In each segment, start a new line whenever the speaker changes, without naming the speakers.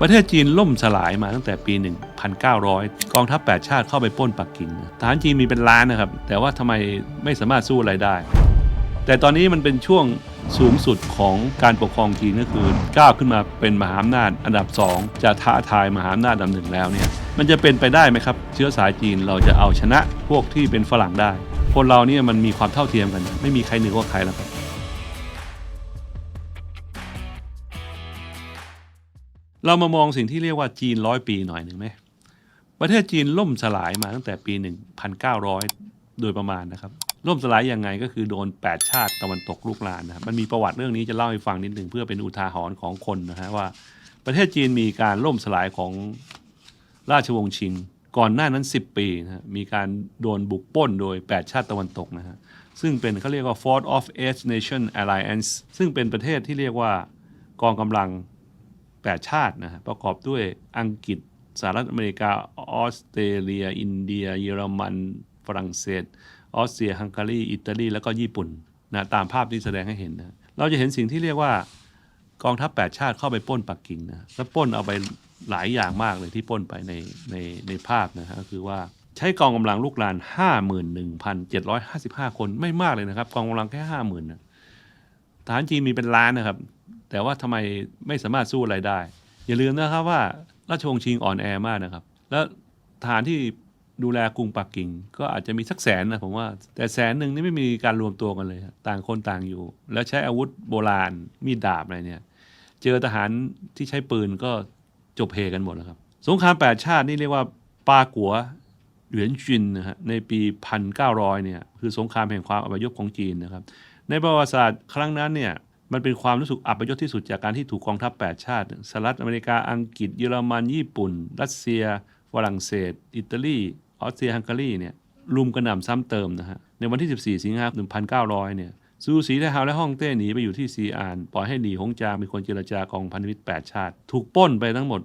ประเทศจีนล่มสลายมาตั้งแต่ปี 1900 กองทัพ 8 ชาติเข้าไปป้นปักกิ่งทหารจีนมีเป็นล้านนะครับ แต่ว่าทำไมไม่สามารถสู้อะไรได้ แต่ตอนนี้มันเป็นช่วงสูงสุดของการปกครองจีนก็คือก้าวขึ้นมาเป็นมหาอำนาจอันดับ 2 จะท้าทายมหาอำนาจอันดับหนึ่งแล้วเนี่ยมันจะเป็นไปได้ไหมครับ เชื้อสายจีนเราจะเอาชนะพวกที่เป็นฝรั่งได้ คนเราเนี่ยมันมีความเท่าเทียมกัน ไม่มีใครเหนือกว่าใครแล้วครับ เรามามองสิ่งที่เรียกว่าจีนร้อยปีหน่อยหนึ่งไหม ประเทศจีนล่มสลายมาตั้งแต่ปี 1900 โดยประมาณนะครับ ล่มสลายยังไงก็คือโดน 8 ชาติตะวันตกลูกลานนะครับมันมีประวัติเรื่องนี้จะเล่าให้ฟังนิดหนึ่งเพื่อเป็นอุทาหรณ์ของคนนะฮะว่า ประเทศจีนมีการล่มสลายของราชวงศ์ชิง ก่อนหน้านั้น 10 ปีนะมีการโดนบุกปล้นโดย 8 ชาติตะวันตกนะฮะซึ่งเป็นเขาเรียกว่า Fourth of Eight Nation Alliance ซึ่งเป็นประเทศที่เรียกว่ากองกำลัง 8 ชาตินะฮะประกอบด้วยอังกฤษสหรัฐอเมริกา ออสเตรเลีย อินเดีย เยอรมัน ฝรั่งเศส ออสเตรียฮังการี อิตาลี แล้วก็ญี่ปุ่นนะตามภาพที่แสดงให้เห็นนะเราจะเห็นสิ่งที่เรียกว่ากองทัพ 8 ชาติเข้าไปปล้นปักกิ่งนะแล้วปล้นเอาไปหลายอย่างมากเลยที่ปล้นไปในในในภาพนะฮะก็คือว่าใช้กองกำลังลูกหลาน 51,755 คนไม่มากเลยนะครับ กองกำลังแค่ 50,000นะทหารจีนมีเป็นล้านนะครับ แต่ว่าทำไมไม่สามารถสู้อะไรได้ อย่าลืมนะครับว่าราชวงศ์ชิงอ่อนแอมากนะครับ แล้วทหารที่ดูแลกรุงปักกิ่ง ก็อาจจะมีสักแสนนะผมว่าแต่แสนหนึ่งนี่ไม่มีการรวมตัวกันเลย ต่างคนต่างอยู่ แล้วใช้อาวุธโบราณมีดดาบอะไรเนี่ย เจอทหารที่ใช้ปืนก็จบเพกันหมดแล้วครับ สงครามแปดชาตินี่เรียกว่าปากัวเหวียนจินนะฮะในปี 1900เนี่ยคือสงครามแห่งความอัปยศของจีนนะครับ ในประวัติศาสตร์ครั้งนั้นเนี่ย มันเป็นความรู้สึกอัปยศที่สุดจากการที่ถูกกองทัพ 8 ชาติสหรัฐอเมริกาอังกฤษเยอรมันญี่ปุ่น รัสเซียฝรั่งเศส อิตาลีออสเตรียฮังการีเนี่ยรุมกระหน่ำซ้ำเติมนะฮะในวันที่ 14 สิงหาคม 1900 เนี่ยซูสีไทฮาวและฮ่องเต้หนีไปอยู่ที่ซีอานปล่อยให้หนีฮงจางเป็นคนเจรจากองพันธมิตร 8 ชาติ ถูกป้นไปทั้งหมด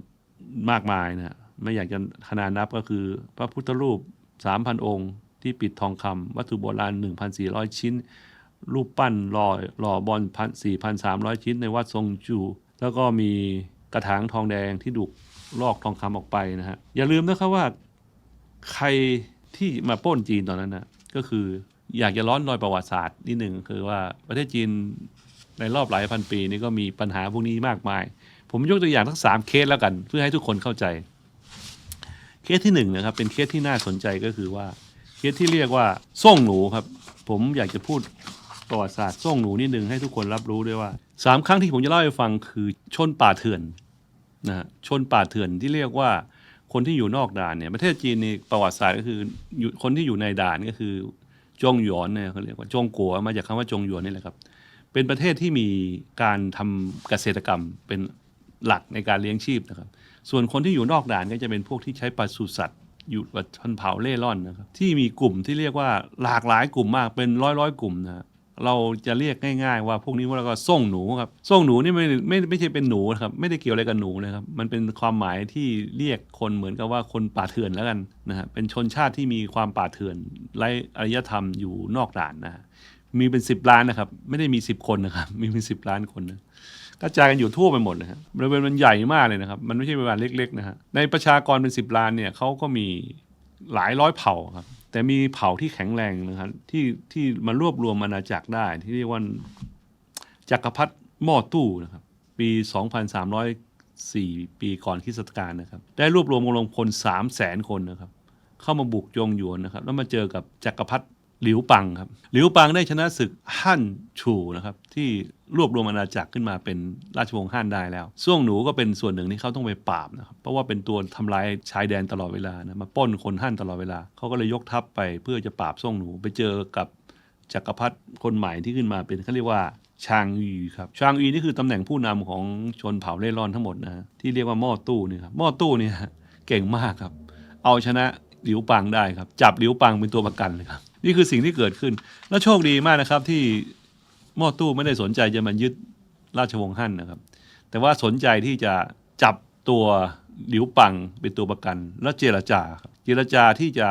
มากมายนะฮะไม่อยากจะขนาดนับก็คือ พระพุทธรูป 3,000 องค์ ที่ปิดทองคำวัตถุโบราณ 1,400 ชิ้น รูปปั้นหล่อหล่อบอลพันสี่พันสามร้อยชิ้นในวัดทรงจู แล้วก็มีกระถางทองแดงที่ดุกลอกทองคำออกไปนะฮะ อย่าลืมนะครับว่าใครที่มาป้นจีนตอนนั้นนะก็คืออยากจะร้อนรอยประวัติศาสตร์นิดหนึ่งคือว่าประเทศจีนในรอบหลายพันปีนี่ก็มีปัญหาพวกนี้มากมาย ผมยกตัวอย่างทั้งสามเคสแล้วกัน เพื่อให้ทุกคนเข้าใจ เคสที่หนึ่งนะครับ เป็นเคสที่น่าสนใจก็คือว่าเคสที่เรียกว่าส่งหนูครับ ผมอยากจะพูด ประวัติศาสตร์ส่งหนูนิดนึงให้ทุกคนรับรู้ด้วยว่าสามครั้งที่ผมจะเล่าให้ฟังคือชนป่าเถื่อนนะฮะชนป่าเถื่อนที่เรียกว่าคนที่อยู่นอกด่านเนี่ยประเทศจีนนี่ประวัติศาสตร์ก็คืออยู่คนที่อยู่ในด่านก็คือจงหยวนเนี่ยเขาเรียกว่าจงกัวมาจากคำว่าจงหยวนนี่แหละครับ เป็นประเทศที่มีการทำเกษตรกรรมเป็นหลักในการเลี้ยงชีพนะครับ ส่วนคนที่อยู่นอกด่านก็จะเป็นพวกที่ใช้ปศุสัตว์อยู่กับชนเผ่าเล่ร่อนนะครับที่มีกลุ่มที่เรียกว่าหลากหลายกลุ่มมากเป็นร้อยร้อยกลุ่มนะฮะ เราจะเรียกง่ายๆ ว่าพวกนี้ว่าเราก็ส่งหนูครับส่งหนูนี่ไม่ไม่ไม่ใช่เป็นหนูนะครับไม่ได้เกี่ยวอะไรกับหนูนะครับ มันเป็นความหมายที่เรียกคนเหมือนกับว่าคนป่าเถื่อนแล้วกันนะฮะเป็นชนชาติที่มีความป่าเถื่อนไร้อารยธรรมอยู่นอกด่านนะฮะมีเป็นสิบล้านนะครับ ไม่ได้มีสิบคนนะครับ มีเป็นสิบล้านคนนะกระจายกันอยู่ทั่วไปหมดเลยครับบริเวณมันใหญ่มากเลยนะครับ มันไม่ใช่บริเวณเล็กๆนะฮะในประชากรเป็นสิบล้านเนี่ยเขาก็มีหลายร้อยเผ่าครับ แต่มีเผ่าที่แข็งแรงนะครับที่ที่มารวบรวมอาณาจักรได้ ที่เรียกว่าจักรพรรดิหม้อตู้นะครับปี 2,304 ปีก่อนคริสตกาลนะครับ ได้รวบรวมกำลังพล3 0 0แสนคนนะครับ เข้ามาบุกจงหยวนนะครับ แล้วมาเจอกับจักรพรรดิ หลิวปังครับ หลิวปังได้ชนะศึกฮั่นชูนะครับที่รวบรวมอาณาจักรขึ้นมาเป็นราชวงศ์ฮั่นได้แล้วซ่วงหนูก็เป็นส่วนหนึ่งที่เขาต้องไปปราบนะครับ เพราะว่าเป็นตัวทำลายชายแดนตลอดเวลานะมาป้นคนฮั่นตลอดเวลาเขาก็เลยยกทัพไปเพื่อจะปราบซ่วงหนูไปเจอกับจักรพรรดิคนใหม่ที่ขึ้นมาเป็นเขาเรียกว่าชางอีครับชางอีนี่คือตำแหน่งผู้นำของชนเผ่าเล่ร่อนทั้งหมดนะฮะที่เรียกว่าหม้อตู้นี่ครับหม้อตู้เนี่ยเก่งมากครับ เอาชนะหลิวปังได้ครับ จับหลิวปังเป็นตัวประกันเลยครับ นี่คือสิ่งที่เกิดขึ้น แล้วโชคดีมากนะครับ ที่หม้อตู้ไม่ได้สนใจจะมายึดราชวงศ์ฮั่นนะครับ แต่ว่าสนใจที่จะจับตัวหลิวปังเป็นตัวประกัน แล้วเจรจาครับเจรจาที่จะ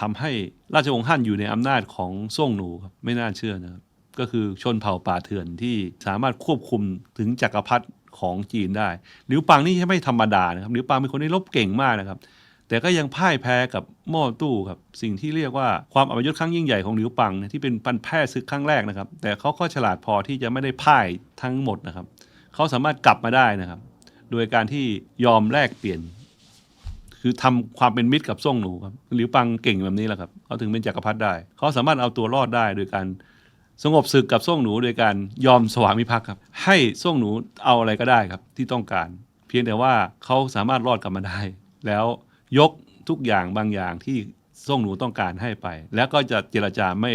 ทำให้ราชวงศ์ฮั่นอยู่ในอำนาจของซ่งหนูครับไม่น่าเชื่อนะครับก็คือชนเผ่าป่าเถื่อนที่สามารถควบคุมถึงจักรพรรดิของจีนได้หลิวปังนี่ไม่ธรรมดานะครับหลิวปังเป็นคนที่รบเก่งมากนะครับ แต่ก็ยังพ่ายแพ้กับหม้อตู้ครับสิ่งที่เรียกว่าความอัปยศครั้งยิ่งใหญ่ของหลิวปังที่เป็นปันแพ้ศึกครั้งแรกนะครับ แต่เขาก็ฉลาดพอที่จะไม่ได้พ่ายทั้งหมดนะครับ เขาสามารถกลับมาได้นะครับ โดยการที่ยอมแลกเปลี่ยน คือทำความเป็นมิตรกับซ่งหนูครับหลิวปังเก่งแบบนี้แหละครับเขาถึงเป็นจักรพรรดิได้ เขาสามารถเอาตัวรอดได้โดยการสงบศึกกับซ่งหนูโดยการยอมสวามิภักดิ์ครับ ให้ซ่งหนูเอาอะไรก็ได้ครับที่ต้องการ เพียงแต่ว่าเขาสามารถรอดกลับมาได้ แล้ว ยกทุกอย่างบางอย่างที่ซ่งหนูต้องการให้ไป แล้วก็จะเจรจาไม่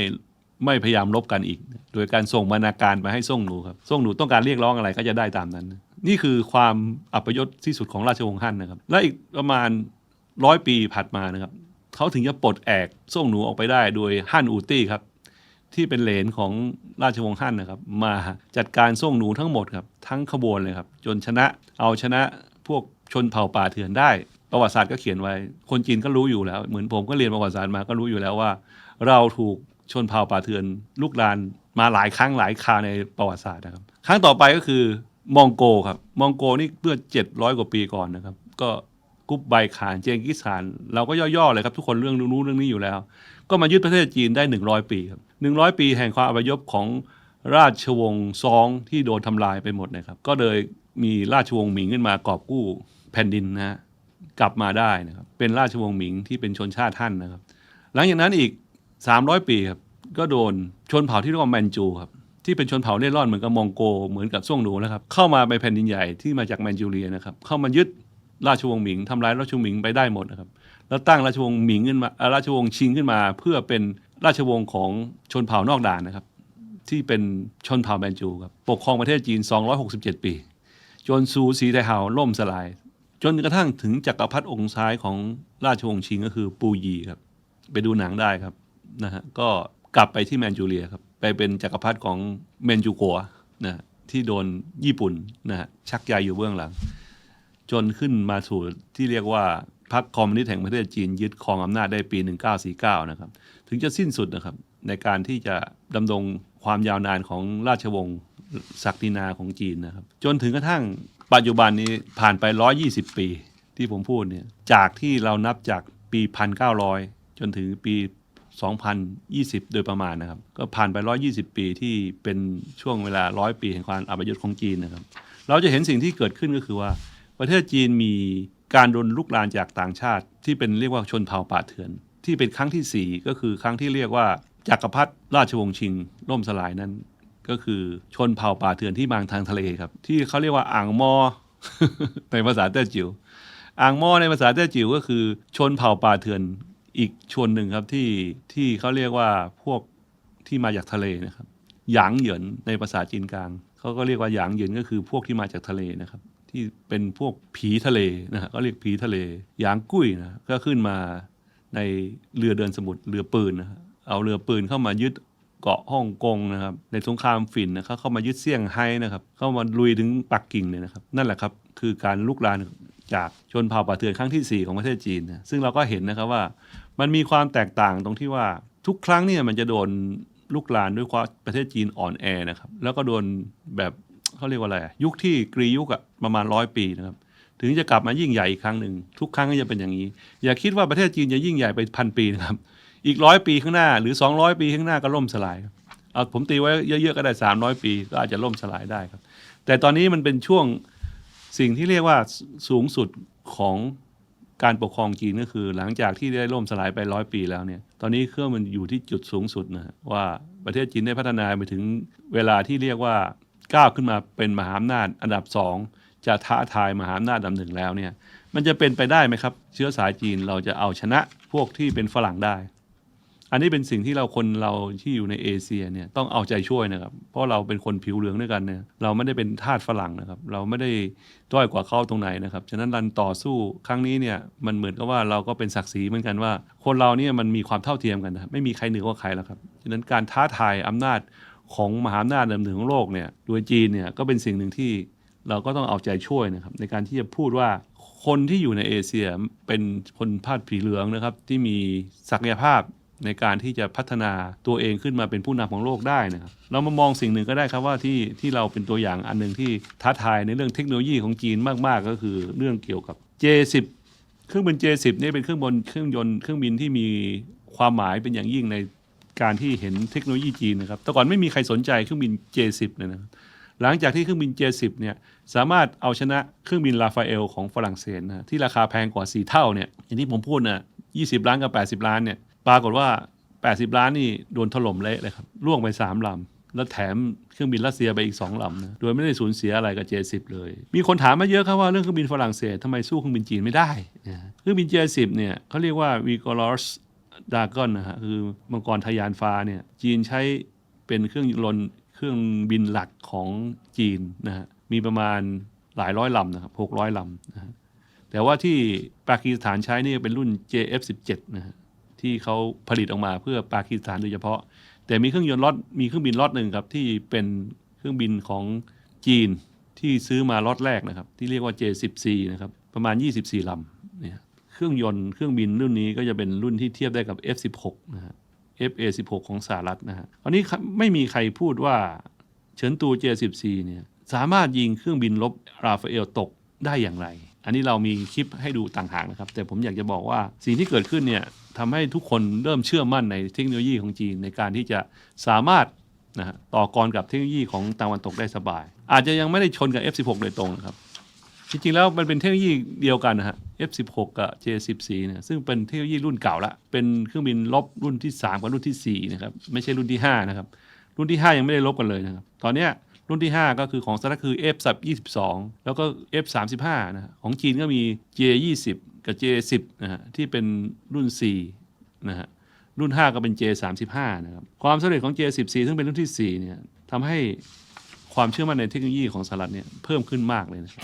ไม่พยายามลบกันอีก โดยการส่งบรรณาการไปให้ซ่งหนูครับซ่งหนูต้องการเรียกร้องอะไรก็จะได้ตามนั้น นี่คือความอัปยศที่สุดของราชวงศ์ฮั่นนะครับ และอีกประมาณร้อยปีผ่านมานะครับเขาถึงจะปลดแอกส่งหนูออกไปได้โดยฮั่นอูตี้ครับที่เป็นเหลนของราชวงศ์ฮั่นนะครับ มาจัดการส่งหนูทั้งหมดครับทั้งขบวนเลยครับ จนชนะเอาชนะพวกชนเผ่าป่าเถื่อนได้ ประวัติศาสตร์ก็เขียนไว้ คนจีนก็รู้อยู่แล้ว เหมือนผมก็เรียนประวัติศาสตร์มาก็รู้อยู่แล้วว่า เราถูกชนเผ่าป่าเถื่อนลุกลานมาหลายครั้งหลายคราในประวัติศาสตร์นะครับ ครั้งต่อไปก็คือมองโกครับ มองโกนี่เมื่อ700 กว่าปีก่อนนะครับ ก็กุบไบขานเจงกิสขานเราก็ย่อๆเลยครับทุกคนเรื่องรู้เรื่องนี้อยู่แล้ว ก็มายึดประเทศจีนได้ 100 ปีครับ100 ปีแห่งความอพยพของราชวงศ์ซองที่โดนทำลายไปหมดนะครับ ก็เลยมีราชวงศ์หมิงขึ้นมากอบกู้แผ่นดินนะฮะ กลับมาได้นะครับ เป็นราชวงศ์หมิงที่เป็นชนชาติท่านนะครับ หลังจากนั้นอีก 300 ปีครับก็โดนชนเผ่าที่เรียกว่าแมนจูครับที่เป็นชนเผ่าเล่ร่อนเหมือนกับมองโกเหมือนกับซ่วงหนูนะครับ เข้ามาในแผ่นดินใหญ่ที่มาจากแมนจูเรียนะครับ เข้ามายึดราชวงศ์หมิงทำลายราชวงศ์หมิงไปได้หมดนะครับ แล้วตั้งราชวงศ์หมิงขึ้นมาราชวงศ์ชิงขึ้นมา เพื่อเป็นราชวงศ์ของชนเผ่านอกด่านนะครับ ที่เป็นชนเผ่าแมนจูครับปกครองประเทศจีน 267 ปี จนซูสีไทเฮาล่มสลาย จนกระทั่งถึงจักรพรรดิองค์ซ้ายของราชวงศ์ชิงก็คือปูยีครับ ไปดูหนังได้ครับนะฮะก็กลับไปที่แมนจูเรียครับ ไปเป็นจักรพรรดิของเมนจูกัวนะฮะที่โดนญี่ปุ่นนะฮะชักใยอยู่เบื้องหลัง จนขึ้นมาสู่ที่เรียกว่าพรรคคอมมิวนิสต์แห่งประเทศจีนยึดครองอำนาจได้ปี 1949 นะครับ ถึงจะสิ้นสุดนะครับ ในการที่จะดำรงความยาวนานของราชวงศ์ศักดินาของจีนนะครับ จนถึงกระทั่ง ปัจจุบันนี้ผ่านไป 120 ปีที่ผมพูดเนี่ยจากที่เรานับจากปี 1900 จนถึงปี 2020 โดยประมาณนะครับ ก็ผ่านไป 120 ปีที่เป็นช่วงเวลา 100 ปีแห่งความอัปยศของจีนนะครับ เราจะเห็นสิ่งที่เกิดขึ้นก็คือว่า ประเทศจีนมีการโดนลุกลานจากต่างชาติ ที่เป็นเรียกว่าชนเผ่าป่าเถื่อน ที่เป็นครั้งที่สี่ก็คือครั้งที่เรียกว่าจักรพรรดิราชวงศ์ชิง ล่มสลายนั้น ก็คือชนเผ่าป่าเถื่อนที่มาทางทะเลครับ ที่เขาเรียกว่าอ่างมอ ในภาษาแต้จิ๋วอ่างมอในภาษาแต้จิ๋วก็คือชนเผ่าป่าเถื่อนอีกชนหนึ่งครับที่ที่เขาเรียกว่าพวกที่มาจากทะเลนะครับหยางเหยินในภาษาจีนกลางเขาก็เรียกว่าหยางเหยินก็คือพวกที่มาจากทะเลนะครับ ที่เป็นพวกผีทะเลนะฮะก็เรียกผีทะเลหยางกุ้ยนะก็ขึ้นมาในเรือเดินสมุทรเรือปืนนะเอาเรือปืนเข้ามายึด เกาะฮ่องกงนะครับในสงครามฝิ่นนะครับเข้ามายึดเซี่ยงไฮ้นะครับเข้ามาลุยถึงปักกิ่งเลยนะครับนั่นแหละครับคือการลุกลานจากชนเผ่าป่าเถื่อนครั้งที่สี่ของประเทศจีนนะซึ่งเราก็เห็นนะครับว่ามันมีความแตกต่างตรงที่ว่าทุกครั้งเนี่ยมันจะโดนลุกลานด้วยความประเทศจีนอ่อนแอนะครับแล้วก็โดนแบบเขาเรียกว่าอะไรยุคที่กรียุคอะประมาณร้อยปีนะครับถึงจะกลับมายิ่งใหญ่อีกครั้งหนึ่งทุกครั้งก็จะเป็นอย่างนี้ อย่าคิดว่าประเทศจีนจะยิ่งใหญ่ไปพันปีนะครับ อีกร้อยปีข้างหน้า หรือ 200 ปีข้างหน้าก็ล่มสลายครับเอาผมตีไว้เยอะๆก็ได้ 300 ปี ก็อาจจะล่มสลายได้ครับ แต่ตอนนี้มันเป็นช่วงสิ่งที่เรียกว่าสูงสุดของการปกครองจีนก็คือ หลังจากที่ได้ล่มสลายไปร้อยปีแล้วเนี่ย ตอนนี้เครื่องมันอยู่ที่จุดสูงสุดนะว่าประเทศจีนได้พัฒนาไปถึงเวลาที่เรียกว่าก้าวขึ้นมาเป็นมหาอำนาจอันดับสองจะท้าทายมหาอำนาจอันดับหนึ่งแล้วเนี่ย มันจะเป็นไปได้ไหมครับ เชื้อสายจีนเราจะเอาชนะพวกที่เป็นฝรั่งได้ อันนี้เป็นสิ่งที่เราคนเราที่อยู่ในเอเชียเนี่ยต้องเอาใจช่วยนะครับ เพราะเราเป็นคนผิวเหลืองด้วยกันเนี่ยเราไม่ได้เป็นทาสฝรั่งนะครับ เราไม่ได้ด้อยกว่าเขาตรงไหนนะครับฉะนั้นรันต่อสู้ครั้งนี้เนี่ยมันเหมือนกับว่าเราก็เป็นศักดิ์ศรีเหมือนกันว่า คนเราเนี่ยมันมีความเท่าเทียมกันนะไม่มีใครเหนือกว่าใครแล้วครับฉะนั้นการท้าทายอำนาจของมหาอำนาจนดับหนึ่งของโลกเนี่ยโดยจีนเนี่ยก็เป็นสิ่งหนึ่งที่เราก็ต้องเอาใจช่วยนะครับในการที่จะพูดว่าคนที่อยู่ในเอเชียเป็นคนพาดผีเหลืองนะครับที่มีศักยภาพ ในการที่จะพัฒนาตัวเองขึ้นมาเป็นผู้นำของโลกได้นะครับเรามามองสิ่งหนึ่งก็ได้ครับว่าที่ที่เราเป็นตัวอย่างอันหนึ่งที่ท้าทายในเรื่องเทคโนโลยีของจีนมาก ๆ ก็คือเรื่องเกี่ยวกับ J10 เครื่องบิน J10 นี่เป็นเครื่องบนเครื่องยนต์เครื่องบินที่มีความหมายเป็นอย่างยิ่งในการที่เห็นเทคโนโลยีจีนนะครับแต่ก่อนไม่มีใครสนใจเครื่องบิน J10 เลยนะครับหลังจากที่เครื่องบิน J10 เนี่ยสามารถเอาชนะเครื่องบินลาฟาเอลของฝรั่งเศสนะที่ราคาแพงกว่า 4 เท่าเนี่ยอย่างที่ผมพูดนะ20 ล้านกับ 80 ล้านเนี่ย ปรากฏว่า 80 ล้านนี่โดนถล่มเละเลยครับล่วงไป 3 ลำ แล้วแถมเครื่องบินรัสเซียไปอีก 2 ลำนะโดยไม่ได้สูญเสียอะไรกับ J10 เลย มีคนถามมาเยอะครับว่าเรื่องเครื่องบินฝรั่งเศสทำไมสู้เครื่องบินจีนไม่ได้นะเครื่องบิน J10 เนี่ยเขาเรียกว่า v i g o r o s d a g o n นะฮะคือมังกรทะยานฟ้าเนี่ยจีนใช้เป็นเครื่องยนต์เครื่องบินหลักของจีนนะฮะมีประมาณหลายร้อยลำนะครับ600ลำนะฮะแต่ว่าที่ปากีสถานใช้นี่เป็นรุ่น JF17 นะฮะ ที่เขาผลิตออกมาเพื่อปากีสถานโดยเฉพาะ แต่มีเครื่องยนต์ล็อตมีเครื่องบินล็อตหนึ่งครับที่เป็นเครื่องบินของจีนที่ซื้อมาล็อตแรกนะครับ ที่เรียกว่า J14 นะครับประมาณ 24ลำเนี่ยเครื่องยนต์เครื่องบินรุ่นนี้ก็จะเป็นรุ่นที่เทียบได้กับ F16 นะฮะ FA16 ของสหรัฐนะฮะอันนี้ไม่มีใครพูดว่าเฉินตู J14 เนี่ยสามารถยิงเครื่องบินลบราฟาเอลตกได้อย่างไร อันนี้เรามีคลิปให้ดูต่างหากนะครับ แต่ผมอยากจะบอกว่าสิ่งที่เกิดขึ้นเนี่ยทำให้ทุกคนเริ่มเชื่อมั่นในเทคโนโลยีของจีนในการที่จะสามารถนะฮะต่อกรกับเทคโนโลยีของตะวันตกได้สบาย อาจจะยังไม่ได้ชนกับ F16 โดยตรงนะครับ จริงๆ แล้วมันเป็นเทคโนโลยีเดียวกันนะฮะ F16 กับ J14 เนี่ยซึ่งเป็นเทคโนโลยีรุ่นเก่าละ เป็นเครื่องบินลบรุ่นที่ 3 กับรุ่นทีสี่4นะครับไม่ใช่รุ่นที่5นะครับรุ่นที่ 5 ยังไม่ได้ลบกันเลยนะครับตอนเนี้ย รุ่นที่ 5 ก็คือของสหรัฐคือ F22 แล้วก็ F35 นะฮะของจีนก็มี J20 กับ J10 นะฮะที่เป็นรุ่น4นะฮะรุ่น 5 ก็เป็น J35 นะครับความสำเร็จของ J14 ซึ่งเป็นรุ่นที่4เนี่ยทำให้ความเชื่อมั่นในเทคโนโลยีของสหรัฐเนี่ยเพิ่มขึ้นมากเลยนะครับ